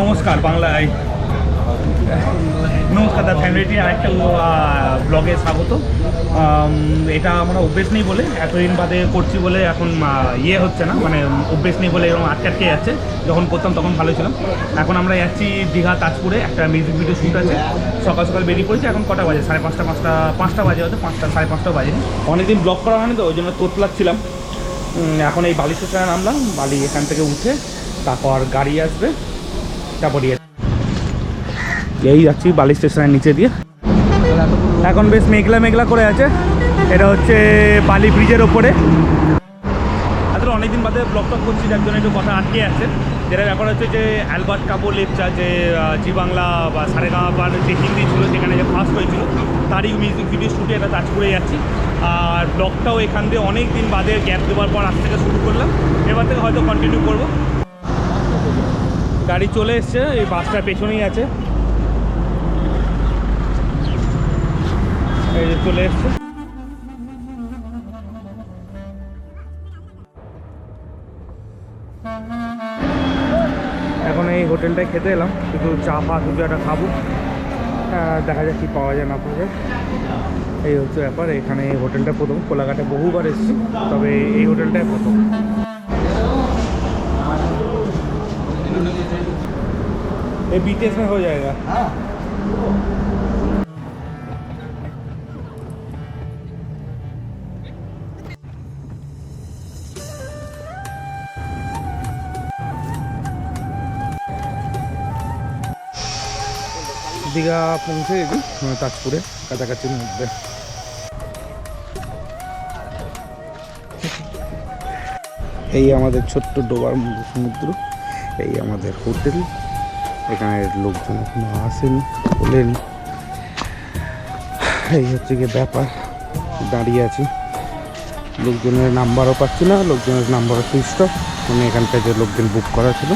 নমস্কার, বাংলায়। নমস্কার, দা ফ্যামিলিটি আরেকটা ব্লগে স্বাগত। এটা আমরা অভ্যেস নেই বলে, এতদিন বাদে করছি বলে এখন ইয়ে হচ্ছে না মানে অভ্যেস নেই বলে এরকম আটকে আটকে যাচ্ছে, যখন করতাম তখন ভালো ছিলাম। এখন আমরা যাচ্ছি দীঘা, তাজপুরে, একটা মিউজিক ভিডিও শ্যুট আছে। সকাল সকাল বেরিয়ে পড়েছি, এখন কটা বাজে? সাড়ে পাঁচটা পাঁচটা পাঁচটা বাজে হয়তো, পাঁচটা, সাড়ে পাঁচটা বাজে অনেকদিন ব্লগ করা হয়নি তো, ওই জন্য তোতলাচ্ছিলাম এখন এই বালি স্টেশনে নামলাম, বালি এখান থেকে উঠে তারপর গাড়ি আসবে। ইয়ে এই যাচ্ছি বালি স্টেশনের নিচে দিয়ে। এখন বেশ মেঘলা মেঘলা করে আছে। এটা হচ্ছে বালি ব্রিজের ওপরে। আসলে অনেকদিন বাদে ব্লগ টক করছি জন্য একটু কথা আটকে আছে। যেটা ব্যাপার হচ্ছে যে অ্যালবার্ট কাবো লেপচা যে জি বাংলা বা সারেগামাপার যে হিন্দি ছিল, সেখানে যে ফার্স্ট হয়েছিল, তারই মিউজিক ভিডিও শুটে এটা তাজপুরে যাচ্ছি। আর ব্লগটাও এখান দিয়ে অনেক দিন বাদে গ্যাপ দেওয়ার পর আজ থেকে শুরু করলাম। এবার থেকে হয়তো কন্টিনিউ করব। গাড়ি চলে এসছে, এই বাসটা পেছনেই আছে। এই যে চলে এসছে। এখন এই হোটেলটায় খেতে এলাম, শুধু চা ফা কিছু একটা খাব। দেখা যাক কি পাওয়া যায় না পাওয়া যায়। এই হচ্ছে ব্যাপার, এখানে এই হোটেলটা প্রথম, কোলাঘাটে বহুবার এসেছি, তবে এই হোটেলটাই প্রথম। ये बीटीएस में हो जाएगा দীঘা পৌঁছে গেছি মানে তাজপুরে কাছাকাছির মধ্যে এই আমাদের ছোট্ট ডোবার মধ্যে সমুদ্র এই আমাদের হোটেল এখানে লোকজন এখনও আসেনি বলেনি। এই হচ্ছে গিয়ে ব্যাপার দাঁড়িয়ে আছি। লোকজনের নাম্বারও পাচ্ছি না লোকজনের নাম্বারও সুইচ অফ। মানে এখানকার যে লোকজন বুক করা ছিল।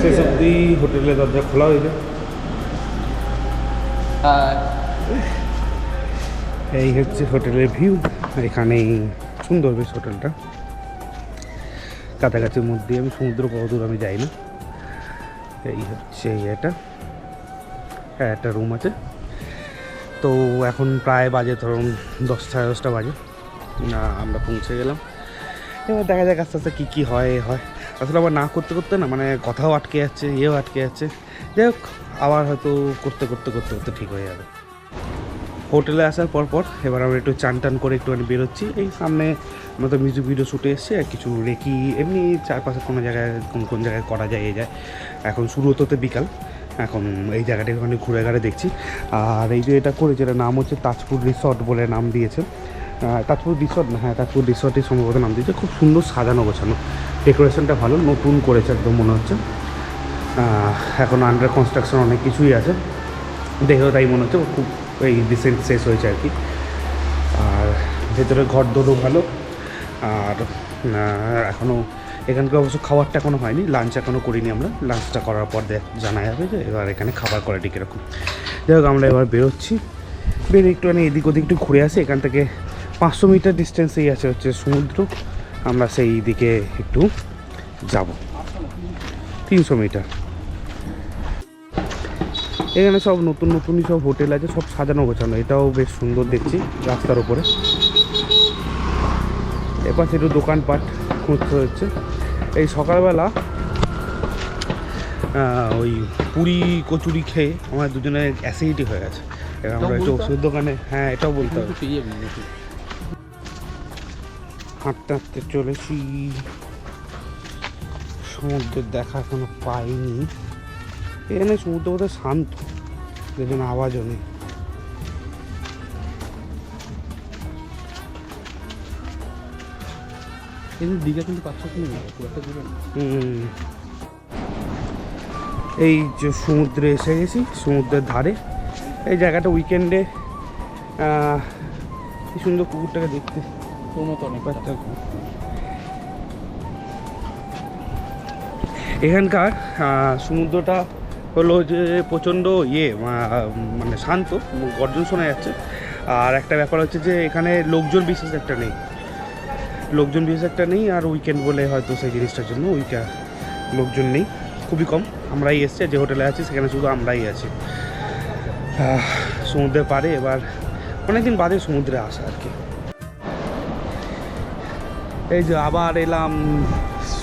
শেষ অব্দি হোটেলের দরজা খোলা হয়েছে এই হচ্ছে হোটেলের ভিউ এখানেই সুন্দর বেশ হোটেলটা। কাছাকাছির মধ্যে আমি সমুদ্র কত দূর আমি যাই না এই হচ্ছে এটা। হ্যাঁ একটা রুম আছে। তো এখন প্রায় বাজে ধরুন দশ সাড়ে দশটা বাজে। আমরা পৌঁছে গেলাম। এবার দেখা যাক আস্তে আস্তে কী কী হয় হয়। আসলে আবার না করতে করতে না মানে কথাও আটকে যাচ্ছে, ইয়েও আটকে যাচ্ছে। যাই হোক, আবার হয়তো করতে করতে করতে করতে ঠিক হয়ে যাবে। হোটেলে আসার পর পর এবার আমরা একটু চান টান করে একটুখানি বেরোচ্ছি। এই সামনে আমরা তো মিউজিক ভিডিও শ্যুটে এসছে, আর কিছু রেকি, এমনি চারপাশে কোনো জায়গায়, কোন কোন জায়গায় করা যায় এই যায়। এখন শুরু হতে বিকাল, এখন এই জায়গাটা ওখানে ঘুরে ঘাড়ে দেখছি। আর এই যে এটা করেছে, এটার নাম হচ্ছে তাজপুর রিসর্ট বলে নাম দিয়েছে। তাজপুর রিসর্ট না হ্যাঁ তাজপুর রিসর্টই সম্ভবত নাম দিয়েছে। খুব সুন্দর সাজানো গোছানো। ডেকোরেশনটা ভালো, নতুন করেছে একদম মনে হচ্ছে। এখন আন্ডার কনস্ট্রাকশন অনেক কিছুই আছে। দেখেও তাই মনে হচ্ছে, খুব এই রিসেন্ট শেষ হয়েছে আর কি। আর ভেতরে ঘর দোরও ভালো। আর এখনও এখানকার অবশ্য খাবারটা এখনও হয়নি লাঞ্চ এখনও করিনি আমরা। লাঞ্চটা করার পর জানা যাবে যে এবার এখানে খাবার কোয়ালিটি কীরকম। যাই হোক, আমরা এবার বেরোচ্ছি। বেরিয়ে একটুখানি এদিক ওদিক একটু ঘুরে আসি। এখান থেকে পাঁচশো মিটার ডিস্টেন্সেই আছে হচ্ছে সমুদ্র। আমরা সেই দিকে একটু যাব। তিনশো মিটার। এখানে সব নতুন নতুনই সব হোটেল আছে, সব সাজানো গোছানো। এটাও বেশ সুন্দর দেখছি রাস্তার ওপরে এপাশে একটু দোকানপাট খুঁজতে হচ্ছে। এই সকালবেলা ওই পুরি কচুরি খেয়ে আমার দুজনের অ্যাসিডিটি হয়ে গেছে। আমরা একটু ওষুধ দোকানে হ্যাঁ এটাও বলতে হবে হাঁটতে হাঁটতে চলেছি। সমুদ্রের দেখা এখনও পাইনি। এখানে সমুদ্র বোধহয় শান্ত যেন আওয়াজও নেই। কিন্তু দীঘা কিন্তু পাঁচশো কিলোমিটার খুব একটা দূরে না। এই যে সমুদ্রে এসে গেছি সমুদ্রের ধারে। এই জায়গাটা উইকেন্ডে কি সুন্দর কুকুরটাকে দেখতে। তোর মতো অনেক বাচ্চা এখানকার সমুদ্রটা হলো যে প্রচণ্ড ইয়ে মানে শান্ত গর্জন শোনা যাচ্ছে। আর একটা ব্যাপার হচ্ছে যে এখানে লোকজন বিশেষ একটা নেই। লোকজন বিশেষ একটা নেই, আর উইকেন্ড বলে হয়তো সেই জিনিসটার জন্য উইকা লোকজন নেই। খুবই কম, আমরাই এসছি, যে হোটেলে আছি সেখানে শুধু আমরাই আছি। সমুদ্রের পাড়ে এবার অনেকদিন বাদে সমুদ্রে আসা আর কি। এই যে আবার এলাম,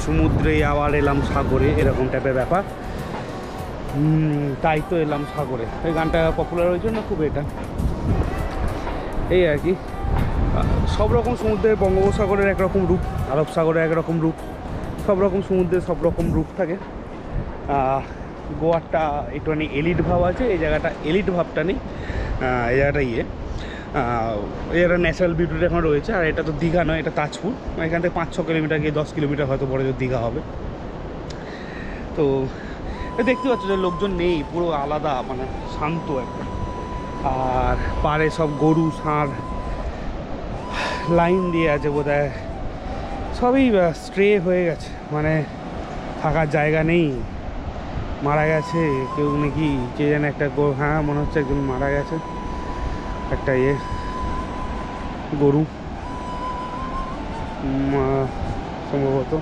সমুদ্রে আবার এলাম সাগরে, এরকম টাইপের ব্যাপার। তাই তো এলাম সাগরে। এই গানটা পপুলার হয়েছে না খুব এটা? এই আর কি। সব রকম সমুদ্রের বঙ্গোপসাগরের একরকম রূপ আরব সাগরের একরকম রূপ সব রকম সমুদ্রের সব রকম রূপ থাকে। আহ, গোয়ারটা একটুখানি এলিট ভাব আছে এই জায়গাটা এলিট ভাবটা নেই। এই জায়গাটা ইয়ে। এই ন্যাচারাল বিউটিটা এখন রয়েছে আর এটা তো দীঘা নয় এটা তাজপুর। এখান থেকে পাঁচ ছ কিলোমিটার গিয়ে দশ কিলোমিটার হয়তো বড় দীঘা হবে। তো দেখতে পাচ্ছ যে লোকজন নেই পুরো আলাদা মানে শান্ত একটা। আর পাড়ে সব গরু ষাঁড় লাইন দিয়ে আছে বোধ সবই স্ট্রে হয়ে গেছে। মানে থাকার জায়গা নেই। মারা গেছে, কেউ নাকি কে যেন একটা গো- হ্যাঁ মনে হচ্ছে একজন মারা গেছে। একটা ইয়ে গরু। সম্ভবত।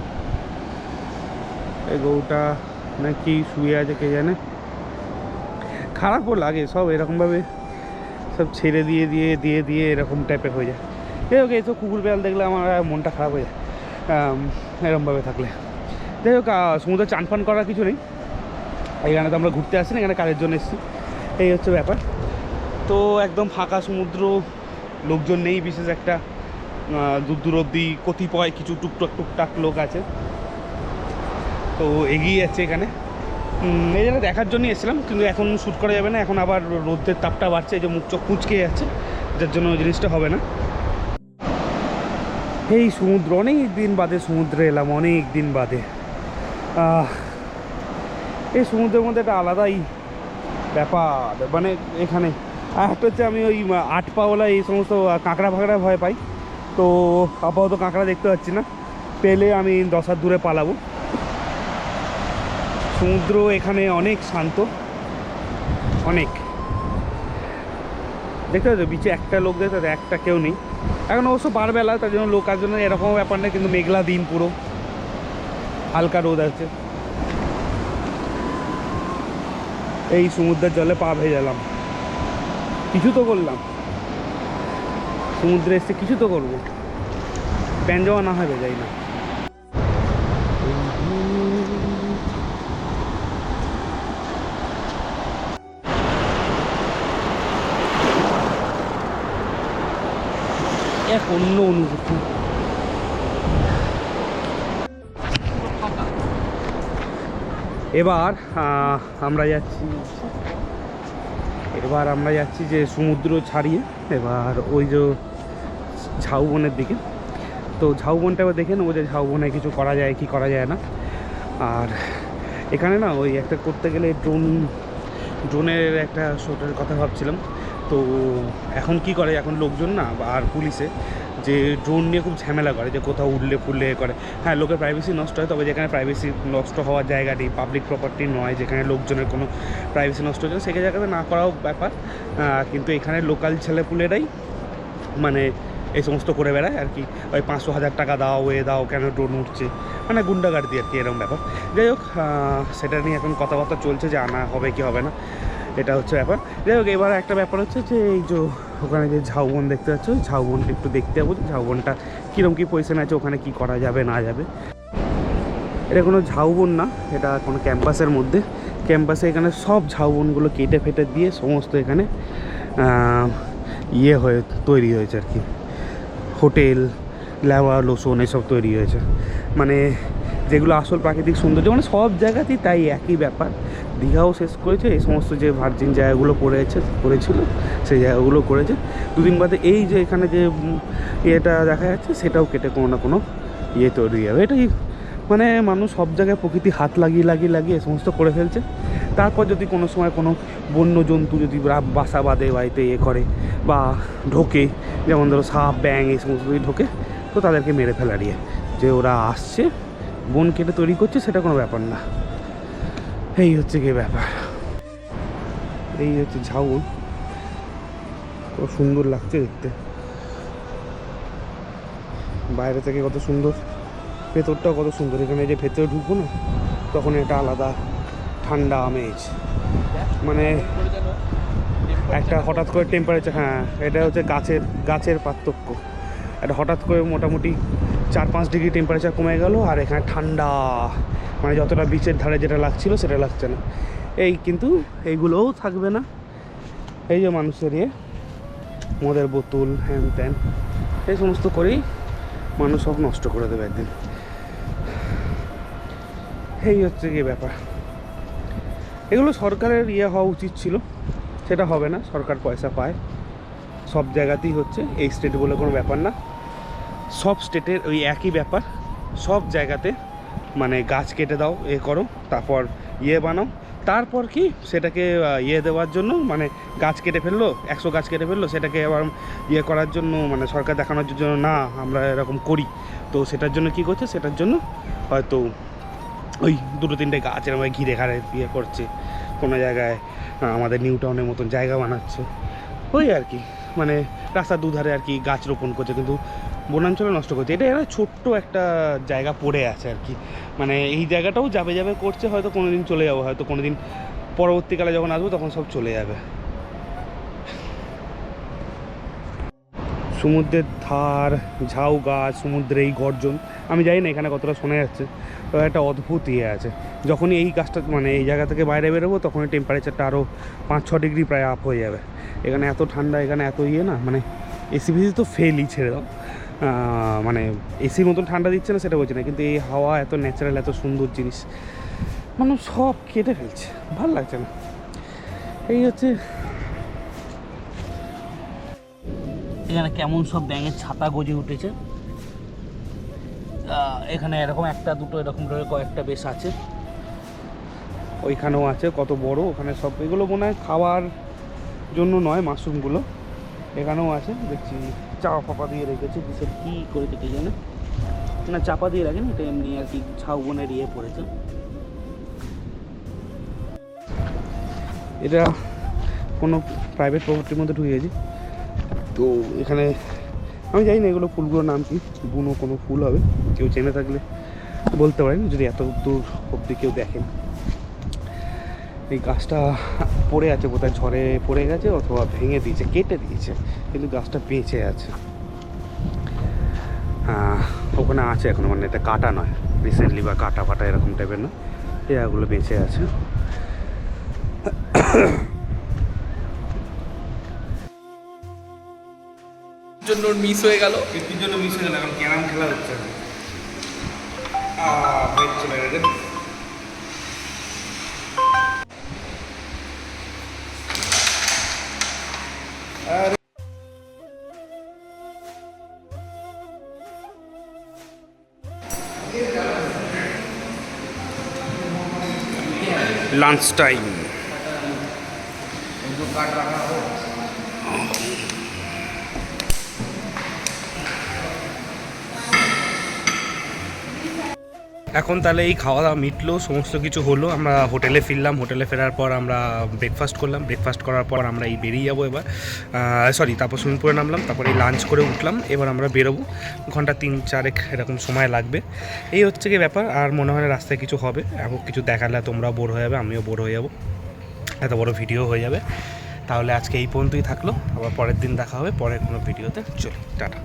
এই গরুটা নাকি শুয়ে আছে, কে জানে। খারাপও লাগে, সব এরকমভাবে সব ছেড়ে দিয়ে দিয়ে দিয়ে দিয়ে এরকম টাইপের হয়ে যায়। যাই হোক এইসব কুকুর বেড়াল দেখলে আমার মনটা খারাপ হয়ে যায়। আম, এরকমভাবে থাকলে। যাই হোক সমুদ্রে চান ফান করার কিছু নেই। এখানে তো আমরা ঘুরতে আসি না এখানে কাজের জন্য এসেছি। এই হচ্ছে ব্যাপার। তো একদম ফাঁকা সমুদ্র লোকজন নেই বিশেষ একটা। দূর দূর অব্দি কতিপয় কিছু টুকটাক টুকটাক লোক আছে। তো এগিয়ে যাচ্ছে এখানে। এই জায়গাটা দেখার জন্যই এসেছিলাম কিন্তু এখন শ্যুট করা যাবে না। এখন আবার রোদের তাপটা বাড়ছে এই যে মুখ চোখ কুচকে যাচ্ছে। যার জন্য জিনিসটা হবে না। এই সমুদ্র, অনেক দিন বাদে সমুদ্রে এলাম, অনেক দিন বাদে। এই সমুদ্রের মধ্যে একটা আলাদাই ব্যাপার মানে এখানে। আর একটা হচ্ছে আমি ওই আট পাওয়ালা এই সমস্ত কাঁকড়া ফাঁকড়া ভয় পাই। তো আপাতত কাঁকড়া দেখতে পাচ্ছি না। পেলে আমি দশ হাত দূরে পালাবো। সমুদ্র এখানে অনেক শান্ত। অনেক। দেখতে পাচ্ছ, বিচে একটা লোক দেখতে একটা কেউ নেই। এখন অবশ্য বারবেলা, তার জন্য লোক আসবে না, এরকম ব্যাপার নেই কিন্তু মেঘলা দিন পুরো। হালকা রোদ আছে। এই সমুদ্রের জলে পা ভেজালাম কিছু তো করলাম। সমুদ্রে এসে কিছু তো করব। প্যান জমা না হয়, ভেজাই না। এক অন্য অনুভূতি। এবার আমরা যাচ্ছি এবার আমরা যাচ্ছি যে সমুদ্র ছাড়িয়ে, এবার ওই যে ঝাউবনের দিকে। তো ঝাউবনটা এবার দেখে নেব যে ঝাউবনে কিছু করা যায় কি করা যায় না। আর এখানে না ওই একটা করতে গেলে ড্রোন ড্রোনের একটা শোটের কথা ভাবছিলাম। তো এখন কি করে? এখন লোকজন না আর পুলিশে যে ড্রোন নিয়ে খুব ঝামেলা করে যে কোথাও উঠলে ফুললে করে। হ্যাঁ লোকের প্রাইভেসি নষ্ট হয় তবে যেখানে প্রাইভেসি নষ্ট হওয়ার জায়গা নেই পাবলিক প্রপার্টি নয় যেখানে লোকজনের কোনো প্রাইভেসি নষ্ট হচ্ছে না, সেই জায়গাতে না করাও ব্যাপার। কিন্তু এখানে লোকাল ছেলেপুলেরাই মানে এই সমস্ত করে বেড়ায় আর কি। ওই পাঁচশো হাজার টাকা দাও এ দাও কেন ড্রোন উঠছে মানে গুন্ডাগার্দি আর কি এরকম ব্যাপার। যাই হোক সেটা নিয়ে এখন কথাবার্তা চলছে যে আনা হবে কি হবে না। এটা হচ্ছে ব্যাপার। যাই হোক, এবার একটা ব্যাপার হচ্ছে যে এই যে ওখানে যে ঝাউবন দেখতে পাচ্ছ ঝাউবনটা একটু দেখতে যাব ঝাউবনটা কীরকম কী পয়সা আছে, ওখানে কি করা যাবে, না যাবে। এটা কোনো ঝাউবন না, এটা কোনো ক্যাম্পাসের মধ্যে। ক্যাম্পাসে এখানে সব ঝাউবনগুলো কেটে ফেটে দিয়ে সমস্ত এখানে ইয়ে হয়ে তৈরি হয়েছে আর কি। হোটেল, লেওয়া, লোসন এসব তৈরি হয়েছে। মানে যেগুলো আসল প্রাকৃতিক সৌন্দর্য মানে সব জায়গাতেই তাই একই ব্যাপার। দীঘাও শেষ করেছে, এই সমস্ত যে ভার্জিন জায়গাগুলো পড়েছে করেছিল সেই জায়গাগুলো করেছে। দুদিন বাদে এই যে এখানে যে ইয়েটা দেখা যাচ্ছে, সেটাও কেটে কোনো না কোনো ইয়ে তৈরি হবে এটাই মানে মানুষ সব জায়গায় প্রকৃতি হাত লাগিয়ে লাগিয়ে লাগিয়ে এই সমস্ত করে ফেলছে। তারপর যদি কোনো সময় কোনো বন্য জন্তু যদি বাসা বাঁধে বাড়িতে ইয়ে করে বা ঢোকে, যেমন ধরো সাপ ব্যাং এই সমস্ত যদি ঢোকে, তো তাদেরকে মেরে ফেলা দিয়ে যে ওরা আসছে, বন কেটে তৈরি করছে, সেটা কোনো ব্যাপার না। এই হচ্ছে কি ব্যাপার? এই হচ্ছে ঝাউল কত সুন্দর লাগছে দেখতে। বাইরে থেকে কত সুন্দর। ভেতরটাও কত সুন্দর। এখানে যে ভেতরে ঢুকবো না, তখন এটা আলাদা ঠান্ডা আমেজ। মানে একটা হঠাৎ করে টেম্পারেচার হ্যাঁ এটা হচ্ছে গাছের গাছের পার্থক্য। এটা হঠাৎ করে মোটামুটি চার পাঁচ ডিগ্রি টেম্পারেচার কমে গেল আর এখানে ঠান্ডা। মানে যতটা বিচের ধারে যেটা লাগছিল সেটা লাগছে না। এই কিন্তু এইগুলোও থাকবে না। এই যে মানুষের ইয়ে মদের বোতল, হ্যান ত্যান, এই সমস্ত করেই মানুষ সব নষ্ট করে দেবে একদিন। এই হচ্ছে গিয়ে ব্যাপার। এগুলো সরকারের ইয়ে হওয়া উচিত ছিল, সেটা হবে না, সরকার পয়সা পায়। সব জায়গাতেই হচ্ছে, এই স্টেট বলে কোনো ব্যাপার না। সব স্টেটের ওই একই ব্যাপার, সব জায়গাতে মানে গাছ কেটে দাও, এ করো, তারপর ইয়ে বানাও। তারপর কি? সেটাকে ইয়ে দেওয়ার জন্য মানে গাছ কেটে ফেলল, একশো গাছ কেটে ফেলল, সেটাকে আবার ইয়ে করার জন্য মানে সরকার দেখানোর জন্য, না, আমরা এরকম করি। তো সেটার জন্য কি করছে? সেটার জন্য হয়তো ওই দুটো তিনটে গাছ এরকম ঘিরে ঘাড়ে ইয়ে করছে। কোনো জায়গায় আমাদের নিউ টাউনের মতন জায়গা বানাচ্ছে। ওই আর কি মানে রাস্তার দুধারে আর কি গাছ রোপণ করছে, কিন্তু বনাঞ্চলে নষ্ট করছে। এটা একটা ছোট্ট একটা জায়গা পড়ে আছে আর কি। মানে এই জায়গাটাও যাবে যাবে করছে, হয়তো কোনো দিন চলে যাব, হয়তো কোনো দিন পরবর্তীকালে যখন আসব তখন সব চলে যাবে। সমুদ্রের ধার, ঝাউ গাছ সমুদ্রে এই গর্জন, আমি জানি না এখানে কতটা শোনা যাচ্ছে তো একটা অদ্ভুত ইয়ে আছে। যখনই এই গাছটা মানে এই জায়গা থেকে বাইরে বেরোবো তখনই টেম্পারেচারটা আরও পাঁচ ছ ডিগ্রি প্রায় আপ হয়ে যাবে। এখানে এত ঠান্ডা, এখানে এত ইয়ে না মানে এসি ফেসি তো ফেলই ছেড়ে দাও। মানে এসির মতন ঠান্ডা দিচ্ছে না সেটা বলছি না। কিন্তু এই হাওয়া এত ন্যাচারাল এত সুন্দর জিনিস মানুষ সব কেটে ফেলছে। ভালো লাগছে না। এই হচ্ছে এখানে কেমন সব ব্যাঙের ছাতা গজে উঠেছে। এখানে এরকম একটা দুটো এরকম করে কয়েকটা বেশ আছে। ওইখানেও আছে কত বড় ওখানে সব এগুলো মনে হয় খাওয়ার জন্য নয় মাশরুমগুলো। এখানেও আছে দেখছি। চাপা ফাপা দিয়ে রেখেছে, কিসের কী করে কেটে জানে না, চাপা দিয়ে রাখেন, এটা এমনি আর কি ছাউ বনের ইয়ে পড়েছে। এটা কোনো প্রাইভেট প্রপার্টির মধ্যে ঢুকে গেছি। তো এখানে, আমি জানি না এগুলো ফুলগুলোর নাম কি, বুনো কোনো ফুল হবে, কেউ চেনে থাকলে বলতে পারেন, যদি এত দূর অবধি কেউ দেখেন। এই গাছটা পড়ে আছে কোথায় ঝড়ে পড়ে গেছে অথবা ভেঙে দিয়েছে কেটে দিয়েছে কিন্তু গাছটা বেঁচে আছে। ওখানে আছে এখন মানে এটা কাটা নয় রিসেন্টলি বা কাটা ফাটা এরকম টাইপের না এগুলো বেঁচে আছে। জন্য মিস হয়ে গেল। বৃত্তির জন্য মিস হয়ে গেল এখন ক্যারাম খেলা হচ্ছে। চলে গেছে। Lunch time. এখন তাহলে এই খাওয়া দাওয়া মিটলো, সমস্ত কিছু হলো, আমরা হোটেলে ফিরলাম, হোটেলে ফেরার পর আমরা ব্রেকফাস্ট করলাম ব্রেকফাস্ট করার পর আমরা এই বেরিয়ে যাব এবার। সরি তারপর সুইমিং পুলে নামলাম, তারপর এই লাঞ্চ করে উঠলাম, এবার আমরা বেরোবো। ঘণ্টা তিন চারেক এরকম সময় লাগবে। এই হচ্ছে কি ব্যাপার, আর মনে হয় রাস্তায় কিছু হবে। এখন কিছু দেখালে তোমরাও বোর হয়ে যাবে, আমিও বোর হয়ে যাব। এত বড় ভিডিও হয়ে যাবে। তাহলে আজকে এই পর্যন্তই থাকল, আবার পরের দিন দেখা হবে, পরের কোনো ভিডিওতে চলো, টাটা।